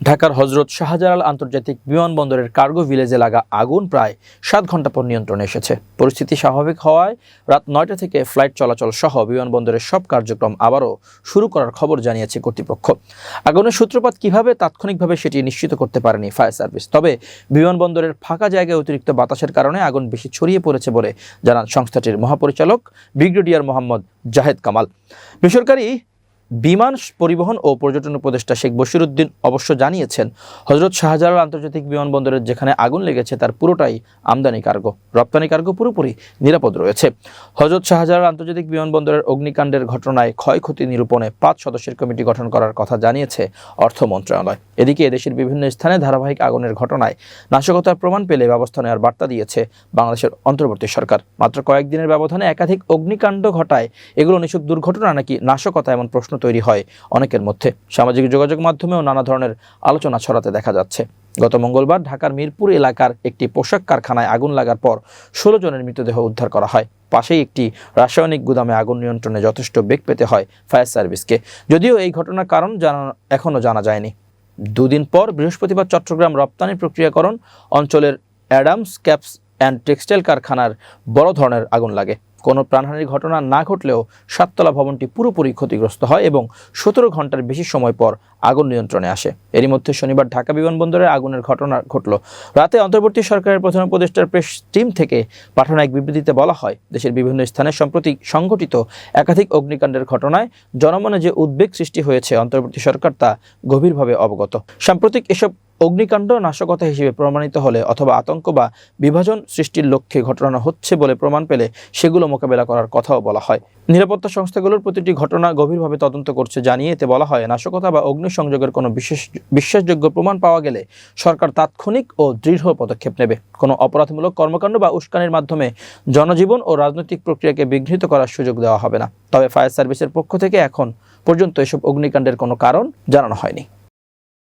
ঢাকার হজরত শাহজালাল আন্তর্জাতিক বিমানবন্দরের কার্গো ভিলেজে লাগা আগুন প্রায় সাত ঘণ্টা পর নিয়ন্ত্রণে এসেছে। পরিস্থিতি স্বাভাবিক হওয়ায় রাত নয়টা থেকে ফ্লাইট চলাচল সহ বিমানবন্দরের সব কার্যক্রম আবারও শুরু করার খবর জানিয়েছে কর্তৃপক্ষ। আগুনের সূত্রপাত কীভাবে, তাৎক্ষণিকভাবে সেটি নিশ্চিত করতে পারেনি ফায়ার সার্ভিস, তবে বিমানবন্দরের ফাঁকা জায়গায় অতিরিক্ত বাতাসের কারণে আগুন বেশি ছড়িয়ে পড়েছে বলে জানান সংস্থাটির মহাপরিচালক ব্রিগেডিয়ার মোহাম্মদ জাহেদ কামাল। বেসরকারি বিমান পরিবহন ও পর্যটন উপদেষ্টা শেখ বশিরউদ্দিন অবশ্য জানিয়েছেন, হজরত শাহজালাল আন্তর্জাতিক বিমানবন্দরের যেখানে আগুন লেগেছে তার পুরোটাই আমদানি কার্গো, রপ্তানি কার্গো পুরোপুরি নিরাপদ রয়েছে। হজরত শাহজালাল আন্তর্জাতিক বিমানবন্দরের অগ্নিকাণ্ডের ঘটনায় ক্ষয়ক্ষতি নিরূপণে পাঁচ সদস্যের কমিটি গঠন করার কথা জানিয়েছে অর্থ মন্ত্রণালয়। এদিকে এদেশের বিভিন্ন স্থানে ধারাবাহিক আগুনের ঘটনায় নাশকতার প্রমাণ পেলে ব্যবস্থা নেওয়ার বার্তা দিয়েছে বাংলাদেশের অন্তর্বর্তী সরকার। মাত্র কয়েকদিনের ব্যবধানে একাধিক অগ্নিকাণ্ড ঘটায়। এগুলো নিছক দুর্ঘটনা নাকি নাশকতা এমন প্রশ্ন তৈরি হয় অনেকের মধ্যে। সামাজিক যোগাযোগ মাধ্যমেও নানা ধরনের আলোচনা ছড়াতে দেখা যাচ্ছে। গত মঙ্গলবার ঢাকার মিরপুর এলাকার একটি পোশাক কারখানায় আগুন লাগার পর ষোলো জনের মৃতদেহ উদ্ধার করা হয়। পাশেই একটি রাসায়নিক গুদামে আগুন নিয়ন্ত্রণে যথেষ্ট বেগ পেতে হয় ফায়ার সার্ভিসকে। যদিও এই ঘটনার কারণ জানা, এখনও জানা যায়নি। দুদিন পর বৃহস্পতিবার চট্টগ্রাম রপ্তানি প্রক্রিয়াকরণ অঞ্চলের অ্যাডামস ক্যাপস অ্যান্ড টেক্সটাইল কারখানার বড় ধরনের আগুন লাগে। কোনো প্রাণহানির ঘটনা না ঘটলেও সাততলা ভবনটি পুরোপুরি ক্ষতিগ্রস্ত হয় এবং সতেরো ঘণ্টার বেশি সময় পর আগুন নিয়ন্ত্রণে আসে। এরই মধ্যে শনিবার ঢাকা বিমানবন্দরে আগুনের ঘটনা ঘটল। রাতে অন্তর্বর্তী সরকারের প্রধান উপদেষ্টার প্রেস টিম থেকে পাঠানো এক বিবৃতিতে বলা হয়, দেশের বিভিন্ন স্থানে সম্প্রতি সংঘটিত একাধিক অগ্নিকাণ্ডের ঘটনায় জনমনে যে উদ্বেগ সৃষ্টি হয়েছে অন্তর্বর্তী সরকার তা গভীরভাবে অবগত। সাম্প্রতিক এসব অগ্নিকাণ্ড নাশকতা হিসেবে প্রমাণিত হলে অথবা আতঙ্ক বা বিভাজন সৃষ্টির লক্ষ্যে ঘটনা হচ্ছে বলে প্রমাণ পেলে সেগুলো মোকাবেলা করার কথাও বলা হয়। নিরাপত্তা সংস্থাগুলোর প্রতিটি ঘটনা গভীরভাবে তদন্ত করছে জানিয়ে এতে বলা হয়, নাশকতা বা অগ্নিসংযোগের কোনো বিশেষ বিশ্বাসযোগ্য প্রমাণ পাওয়া গেলে সরকার তাৎক্ষণিক ও দৃঢ় পদক্ষেপ নেবে। কোনো অপরাধমূলক কর্মকাণ্ড বা উস্কানির মাধ্যমে জনজীবন ও রাজনৈতিক প্রক্রিয়াকে বিঘ্নিত করার সুযোগ দেওয়া হবে না। তবে ফায়ার সার্ভিসের পক্ষ থেকে এখন পর্যন্ত এসব অগ্নিকাণ্ডের কোনো কারণ জানানো হয়নি।